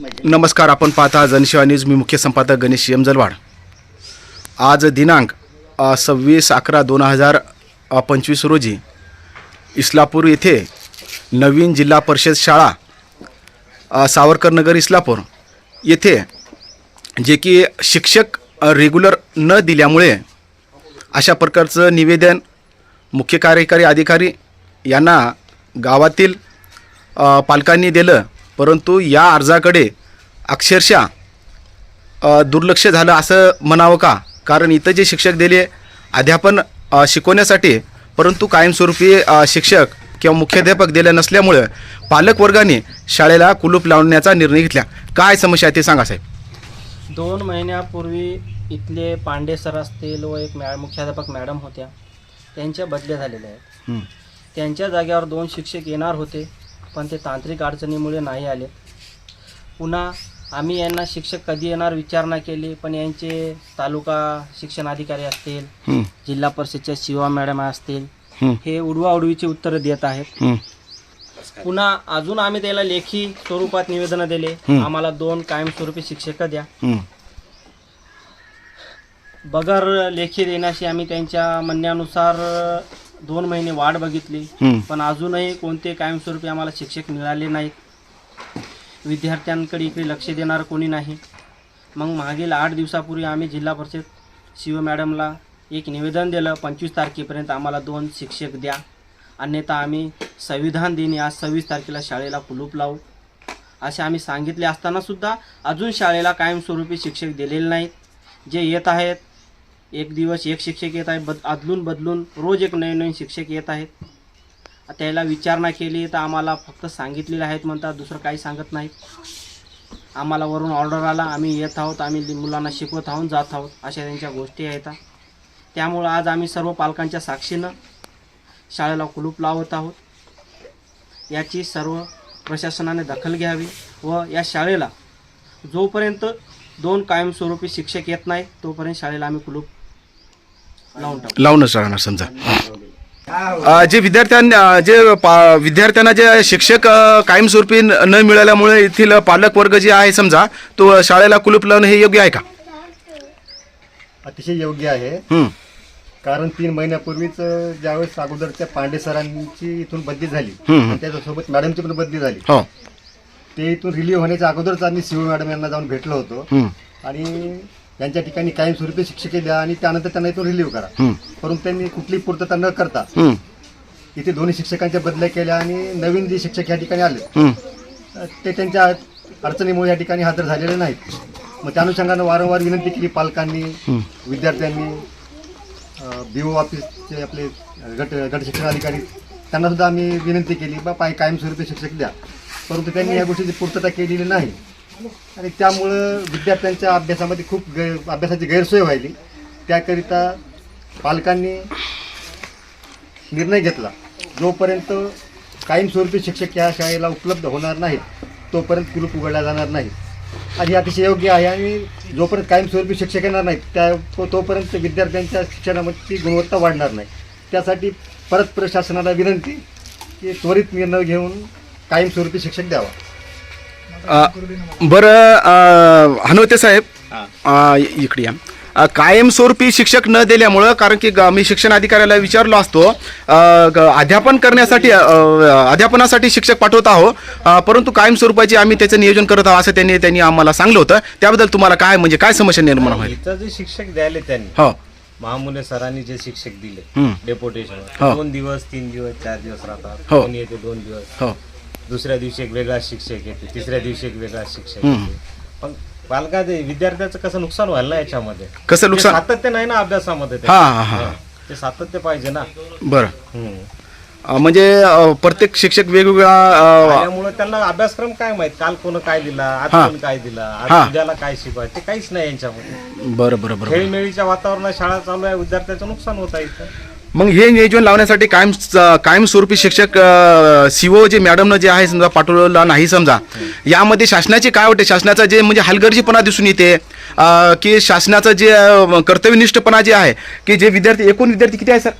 नमस्कार आपण पाहता जनशिवा न्यूज. मी मुख्य संपादक गणेश यमजलवाड. आज दिनांक सव्वीस अकरा दोन हजार पंचवीस रोजी इस्लापूर येथे नवीन जिल्हा परिषद शाळा सावरकरनगर सावरकर नगर इस्लापूर येथे जे की शिक्षक रेग्युलर न दिल्यामुळे अशा प्रकारचं निवेदन मुख्य कार्यकारी अधिकारी यांना गावातील पालकांनी दिलं. परंतु या अर्जाकडे अक्षरशः दुर्लक्ष झालं असं म्हणावं का? कारण इथं जे शिक्षक दिले अध्यापन शिकवण्यासाठी परंतु कायमस्वरूपी शिक्षक किंवा मुख्याध्यापक दिले नसल्यामुळं पालक वर्गाने शाळेला कुलूप लावण्याचा निर्णय घेतला. काय समस्या आहे ते सांगा साहेब. दोन महिन्यापूर्वी इथले पांडे सर असतील व एक मॅ मुख्याध्यापक मॅडम होत्या त्यांच्या बदल्या झालेल्या आहेत. त्यांच्या जागेवर दोन शिक्षक येणार होते. पण ते तांत्रिक अडचणीमुळे नाही आले. पुन्हा आम्ही यांना शिक्षक कधी येणार विचारणा केली पण यांचे तालुका शिक्षण अधिकारी असतील जिल्हा परिषदच्या शिवा मॅडम असतील हं, उडवाउडवीची उत्तरं देत आहेत. पुन्हा अजून आम्ही त्याला लेखी स्वरूपात निवेदनं दिले. आम्हाला दोन कायमस्वरूपी शिक्षक द्या. बगर लेखी देण्याशी आम्ही त्यांच्या म्हणण्यानुसार दोन महिने वाट बघितली. पण अजूनही कोणते कायमस्वरूपी आम्हाला शिक्षक मिळाले नाहीत. विद्यार्थ्यांकडे इकडे लक्ष देणारं कोणी नाही. मग मागील आठ दिवसापूर्वी आम्ही जिल्हा परिषद शिव मॅडमला एक निवेदन दिलं पंचवीस तारखेपर्यंत आम्हाला दोन शिक्षक द्या. अन्यथा आम्ही संविधान दिनी आज सव्वीस तारखेला शाळेला कुलूप लावू. असे आम्ही सांगितले असतानासुद्धा अजून शाळेला कायमस्वरूपी शिक्षक दिलेले नाहीत. जे येत आहेत एक दिवस एक शिक्षक येत आहे बद अदलून बदलून रोज एक नवीन नवीन शिक्षक येत आहेत. त्याला विचारणा केली तर आम्हाला फक्त सांगितलेलं आहेत म्हणतात दुसरं काही सांगत नाहीत. आम्हाला वरून ऑर्डर आला आम्ही येत आहोत आम्ही मुलांना शिकवत आहोत जात आहोत अशा त्यांच्या गोष्टी आहेत. त्यामुळं आज आम्ही सर्व पालकांच्या साक्षीनं शाळेला कुलूप लावत आहोत. याची सर्व प्रशासनाने दखल घ्यावी व या शाळेला जोपर्यंत दोन कायमस्वरूपी शिक्षक येत नाही तोपर्यंत शाळेला आम्ही कुलूप लावूनच राहणार समजा. जे विद्यार्थ्यांना जे पा विद्यार्थ्यांना जे शिक्षक कायमस्वरूपी न मिळाल्यामुळे येथील पालक वर्ग जे आहे समजा तो शाळेला कुलूप लावणं हे योग्य आहे का? अतिशय योग्य आहे. कारण तीन महिन्यापूर्वीच ज्यावेळेस अगोदरच्या पांडे सरांची इथून बदली झाली त्याच्यासोबत मॅडमची पण बदली झाली. हो. ते इथून रिलीव्ह होण्याच्या अगोदरच आम्ही शिव मॅडम यांना जाऊन भेटलो होतो. आणि त्यांच्या ठिकाणी कायमस्वरूपी शिक्षक द्या आणि त्यानंतर त्यांना इथून रिलीव्ह करा. परंतु त्यांनी कुठलीही पूर्तता न करता इथे दोन्ही शिक्षकांच्या बदल्या केल्या आणि नवीन जे शिक्षक या ठिकाणी आले ते त्यांच्या अडचणीमुळे या ठिकाणी हजर झालेले नाहीत. मग त्या अनुषंगानं वारंवार विनंती केली पालकांनी. विद्यार्थ्यांनी बी ओ ऑफिसचे आपले गट गट शिक्षण अधिकारी त्यांना सुद्धा आम्ही विनंती केली बा पाय कायमस्वरूपी शिक्षक द्या. परंतु त्यांनी या गोष्टीची पूर्तता केलेली नाही. आणि त्यामुळं विद्यार्थ्यांच्या अभ्यासामध्ये खूप गैर अभ्यासाची गैरसोय व्हायली. त्याकरिता पालकांनी निर्णय घेतला. जोपर्यंत कायमस्वरूपी शिक्षक या शाळेला उपलब्ध होणार नाहीत तोपर्यंत कुलूप उघडला जाणार नाही आणि अतिशय योग्य आहे आणि जोपर्यंत कायमस्वरूपी शिक्षक येणार नाहीत त्या तोपर्यंत विद्यार्थ्यांच्या शिक्षणाची गुणवत्ता वाढणार नाही. त्यासाठी परत प्रशासनाला विनंती की त्वरित निर्णय घेऊन कायमस्वरूपी शिक्षक द्यावा. बरं हनुवते साहेब अ, इकडे या. अ, कायमस्वरूपी शिक्षक न दिल्यामुळं कारण की ग- मी शिक्षण अधिकाऱ्याला विचारलो असतो अ, ग- अध्यापन करण्यासाठी अ, अध्यापनासाठी शिक्षक पाठवत आहो अ, परंतु कायमस्वरूपाची आम्ही त्याचं नियोजन करत आहोत असं त्यांनी त्यांनी आम्हाला सांगलं होतं. त्याबद्दल तुम्हाला काय म्हणजे काय समस्या निर्माण होईल इथं जे शिक्षक द्यायले त्यांनी हो. महामुले सरांनी जे शिक्षक दिले. डेपोटेशन हो. दोन दिवस तीन दिवस चार दिवस राहतात हो. कोणी येते दोन दिवस. हो. दुसऱ्या दिवशी एक वेगळा शिक्षक येते तिसऱ्या दिवशी एक वेगळा शिक्षक. येते पण पालका विद्यार्थ्याचं कसं नुकसान व्हायला ना याच्यामध्ये कसं ते नुकसान सातत्य नाही ना अभ्यासामध्ये ते. हा हा हा हं. ते सातत्य पाहिजे ना बरं हं. अ, म्हणजे अ, प्रत्येक शिक्षक वेगवेगळा अ, त्यामुळे त्यांना अभ्यासक्रम काय माहीत काल कोण काय दिला आज. कोण काय दिला हा. आज उद्याला काय शिकवायचं ते काहीच नाही यांच्यामध्ये बरं बरं बरं खेळमेळीच्या वातावरणात शाळा चालू आहे विद्यार्थ्याचं नुकसान होत आहे इथं मग हे नियोजन लावण्यासाठी कायम कायमस्वरूपी शिक्षक सीओ जे मॅडमनं जे आहे समजा पाठवलं नाही समजा यामध्ये शासनाचे काय वाटते? शासनाचा जे म्हणजे हलगर्जीपणा दिसून येते की शासनाचं जे कर्तव्यनिष्ठपणा जे आहे की जे विद्यार्थी एकूण विद्यार्थी किती आहे सर?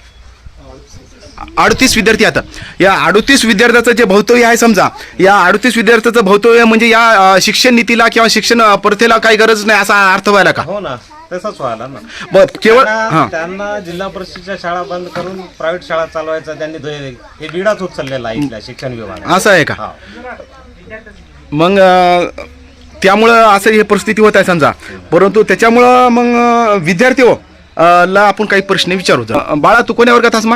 अडतीस विद्यार्थी आता. या अडतीस विद्यार्थ्याचं जे भवितव्य आहे समजा या अडतीस विद्यार्थ्याचं भवितव्य म्हणजे या शिक्षण नीतीला किंवा शिक्षण प्रथेला काही गरज नाही असा अर्थ व्हायला का? हो ना तसंच व्हायला ना. केवळ त्यांना त्यांना जिल्हा परिषदेच्या शाळा बंद करून प्रायव्हेट शाळा चालवायचा त्यांनी हे बिडाच उचललेला आहे इथल्या शिक्षण विभागात. असं आहे का? हा. मग अ, त्यामुळं असं हे परिस्थिती होत आहे समजा. परंतु त्याच्यामुळं मग अ, विद्यार्थी हो अ, ला आपण काही प्रश्न विचारू. अ, बाळा तू कोण्या वर्गात आहेस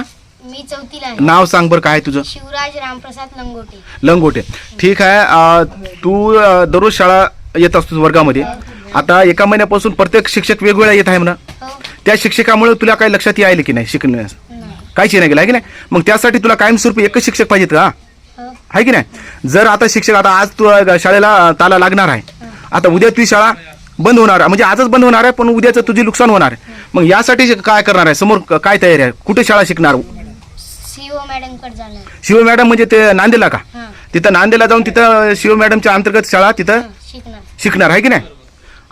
मा मी चौथीला आहे. नाव सांग बरं काय तुझं? शिवराज रामप्रसाद लंगोटे. लंगोटे. ठीक आहे अ, तू अ, दररोज शाळा येत असतो वर्गामध्ये. आता एका महिन्यापासून प्रत्येक शिक्षक वेगवेगळ्या येत आहे म्हणा. हो. त्या शिक्षकामुळे तुला काही लक्षात यायला की नाही शिकण्यास? नाही. काहीच नाही गेलं आहे की नाही? मग त्यासाठी तुला कायमस्वरूपी एकच शिक्षक पाहिजेत का? हो. आहे की नाही? जर आता शिक्षक आता आज तू अ, शाळेला अ, ताला लागणार आहे. आता उद्या तुझी शाळा बंद होणार आहे. म्हणजे आजच बंद होणार आहे पण उद्याचं तुझे नुकसान होणार आहे. मग यासाठी काय करणार आहे? समोर क- काय तयारी आहे? कुठे शाळा शिकणार? सीओ मॅडमकडे जाणार. शिव मॅडम म्हणजे ते नांदेला का? हां. तिथं नांदेला जाऊन तिथं शिव मॅडमच्या अंतर्गत शाळा तिथं शिकणार. शिकणार आहे की नाही?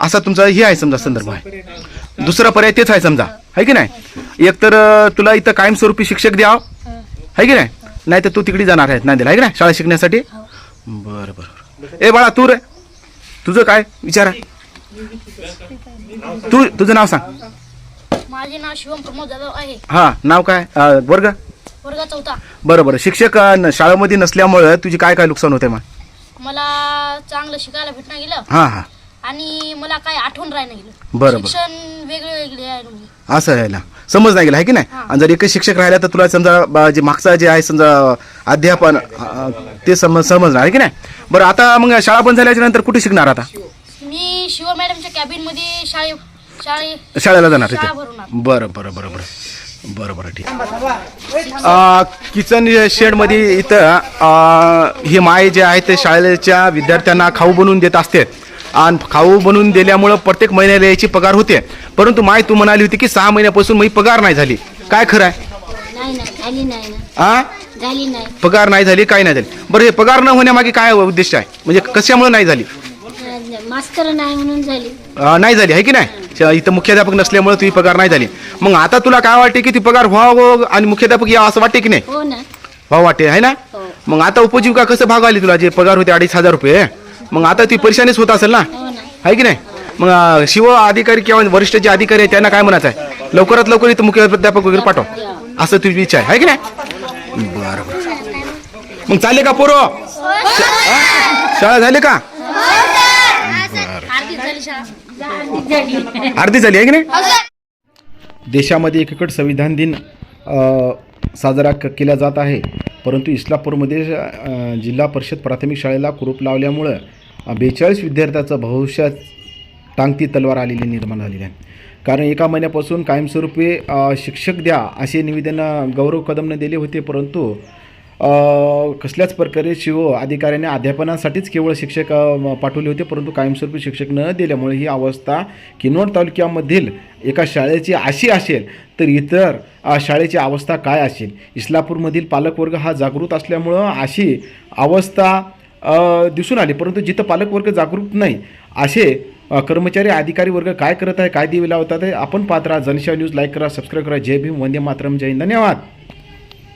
असा तुमचा हे आहे समजा संदर्भ आहे. दुसरा पर्याय तेच आहे समजा आहे की नाही? एक तर अ, तुला इथं कायमस्वरूपी शिक्षक द्यावं हं. आहे की नाही? नाही तर तू तिकडे जाणार आहे नांदेला आहे की नाही? शाळा शिकण्यासाठी? हो. बरं बरं ए बाळा तू रे. तुझं काय विचार आहे. तू तुझं नाव सांग. माझे नाव शिवम प्रमोद जाधव आहे. हां नाव काय? अ, वर्ग? वर्ग चौथा. बरं बरं. शिक्षक अ, न- शाळेमध्ये नसल्यामुळं तुझी काय काय नुकसान होते मग? मला चांगलं शिकायला भेटणं गेलं. हां हां. आणि मला काय आठवण राहणं गेलं. बरं, बरं. शिक्षण वेगळे वेगळे आहे म्हणजे. असं आहे ना. समज नाही गेला आहे की नाही? आणि जर एकच शिक्षक राहिला तर तुला समजा ब- जे मागचा जे आहे समजा अध्यापन अ, ते समज समजणार आहे की नाही? बरं आता मग शाळा बंद झाल्याच्यानंतर कुठे शिकणार आता? मी शिव मॅडमच्या कॅबिनमध्ये शाळे शाळे शाळेला जाणार शाळा तिथे भरवणार. बरं बरं बरं बरं. बरं बरं ठीक अ, किचन शेडमध्ये इथं अ, हे माय जे आहे ते शाळेच्या विद्यार्थ्यांना खाऊ बनवून देत असते. आणि खाऊ बनवून दिल्यामुळं प्रत्येक महिन्याला याची पगार होते. परंतु माय तू म्हणाली होती की सहा महिन्यापासून माझी पगार नाही झाली. काय खरं आहे? नाही नाही झाली नाही ना. आ? झाली नाही. पगार नाही झाली काय नाही झाली? बरं हे पगार न होण्यामागे काय उद्दिष्ट आहे? म्हणजे कशामुळे नाही झाली? मास्तर नाही म्हणून झाली. अं, नाही झाली आहे की नाही? इथं मुख्याध्यापक नसल्यामुळे तुझी पगार नाही झाली. मग आता तुला काय वाटते की ती पगार व्हावं आणि मुख्याध्यापक या असं वाटते की नाही? हो ना. व्हावं वाटते आहे ना? हो. मग आता उपजीविका कसं भाग आली तुला? जे पगार होते अडीच हजार रुपये मग आता ती परेशानीच होत असेल ना? हो आहे की नाही? मग शिव अधिकारी किंवा वरिष्ठ जे अधिकारी आहेत त्यांना काय म्हणायचं आहे? लवकरात लवकर इथं मुख्याध्यापक वगैरे पाठव. असं तुझी इच्छा आहे है की नाही? बरं बरं. मग चालले का पोरो? शाळा झाली का? अर्धी झाली आहे की नाही? देशामध्ये एकीकडे संविधान दिन साजरा क केला जात आहे. परंतु इस्लापूरमध्ये जिल्हा परिषद प्राथमिक शाळेला कुरूप लावल्यामुळं बेचाळीस विद्यार्थ्याचं भविष्यात टांगती तलवार आलेली निर्माण झालेली आहे. कारण एका महिन्यापासून कायमस्वरूपी शिक्षक द्या असे निवेदन गौरव कदमने दिले होते. परंतु कसल्याच प्रकारे शिव अधिकाऱ्याने अध्यापनासाठीच केवळ शिक्षक पाठवले होते परंतु कायमस्वरूपी शिक्षक न दिल्यामुळे ही अवस्था किनवट तालुक्यामधील एका शाळेची अशी असेल तर इतर शाळेची अवस्था काय असेल? इस्लापूरमधील पालकवर्ग हा जागृत असल्यामुळं अशी अवस्था दिसून आली. परंतु जिथं पालकवर्ग जागरूक नाही असे कर्मचारी अधिकारी वर्ग काय करत आहे काय दिवे लावतात आहे आपण पात्रा जनशा न्यूज लाईक करा सबस्क्राईब करा. जय भीम. वंदे मातरम. जय धन्यवाद.